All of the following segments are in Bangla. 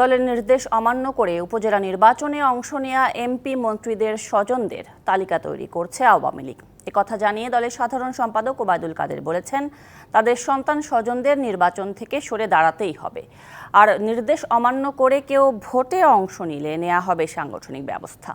দলের নির্দেশ অমান্য করে উপজেলা নির্বাচনে অংশ নেয়া এমপি মন্ত্রীদের স্বজনদের তালিকা তৈরি করছে আওয়ামী লীগ। কথা জানিয়ে দলের সাধারণ সম্পাদক ওবায়দুল কাদের বলেছেন, তাদের সন্তান স্বজনদের নির্বাচন থেকে সরে দাঁড়াতেই হবে। আর নির্দেশ অমান্য করে কেউ ভোটে অংশ নিলে নেওয়া হবে সাংগঠনিক ব্যবস্থা।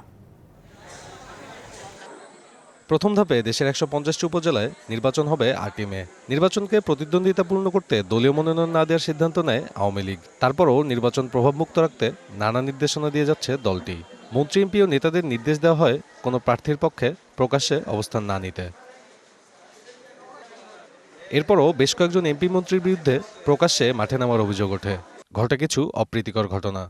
প্রথম ধাপে দেশের একশো পঞ্চাশটি উপজেলায় নির্বাচন হবে আটই মে। নির্বাচনকে প্রতিদ্বন্দ্বিতাপূর্ণ করতে দলীয় মনোনয়ন না দেওয়ার সিদ্ধান্ত নেয় আওয়ামী লীগ। তারপরও নির্বাচন প্রভাবমুক্ত রাখতে নানা নির্দেশনা দিয়ে যাচ্ছে দলটি। মন্ত্রী, এমপি ও নেতাদের নির্দেশ দেওয়া হয় কোনো প্রার্থীর পক্ষে প্রকাশ্যে অবস্থান না নিতে। এরপরও বেশ কয়েকজন এমপি মন্ত্রীর বিরুদ্ধে প্রকাশ্যে মাঠে নামার অভিযোগ ওঠে। ঘটে কিছু অপ্রীতিকর ঘটনা।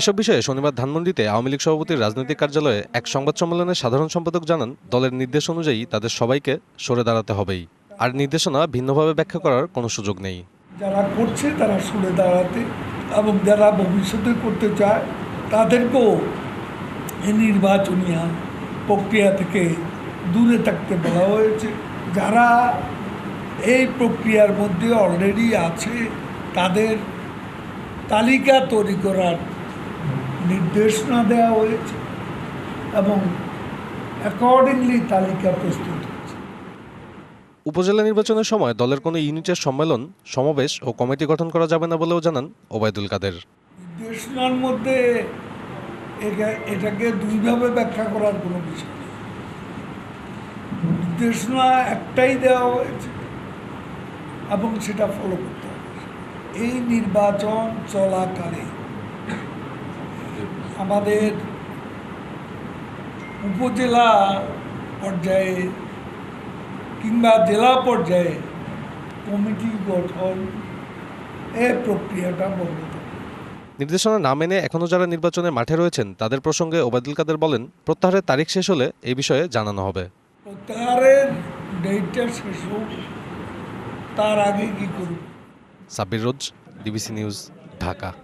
এসব বিষয়ে শনিবার ধানমন্ডিতে আওয়ামী লীগ সভাপতির রাজনৈতিক কার্যালয়ে এক সংবাদ সম্মেলনে সাধারণ সম্পাদক জানান, দলের নির্দেশ অনুযায়ী তাদের সবাইকে সরে দাঁড়াতে হবেই। আর নির্দেশনা ভিন্নভাবে ব্যাখ্যা করার কোনো সুযোগ নেই। যারা করছে তারা সরে দাঁড়াতে এবং যারা ভবিষ্যতে করতে চায় তাদেরকেও এই নির্বাচনী প্রক্রিয়া থেকে দূরে থাকতে বলা হয়েছে। যারা এই প্রক্রিয়ার মধ্যে অলরেডি আছে, তাদের তালিকা তৈরি করার নির্দেশনা দেওয়া হয়েছে এবং অ্যাকর্ডিংলি তালিকা প্রস্তুত উপজেলা নির্বাচনের সময় দলের কোনো ইউনিটের সম্মেলন সমাবেশ ও কমিটি গঠন করা যাবে না বলেও জানান ওবায়দুল কাদের। নির্দেশনার মধ্যে এটাকে দুইভাবে ব্যাখ্যা করার কোনো বিষয় নির্দেশনা একটাই দেওয়া হয়েছে এবং সেটা ফলো করতে হবে। এই নির্বাচন চলাকালে আমাদের উপজেলা পর্যায়ে কিংবা জেলা পর্যায়ে কমিটি গঠন এই প্রক্রিয়াটা বন্ধ নির্দেশনা না মেনে এখনও যারা নির্বাচনে মাঠে রয়েছেন তাদের প্রসঙ্গে ওবায়দুল কাদের বলেন প্রত্যাহারের তারিখ শেষ হলে এই বিষয়ে জানানো হবে। প্রত্যাহারের ডেটটা শেষ হোক তার আগে কি করব? साबिर रोज डीबीसी न्यूज़ ढाका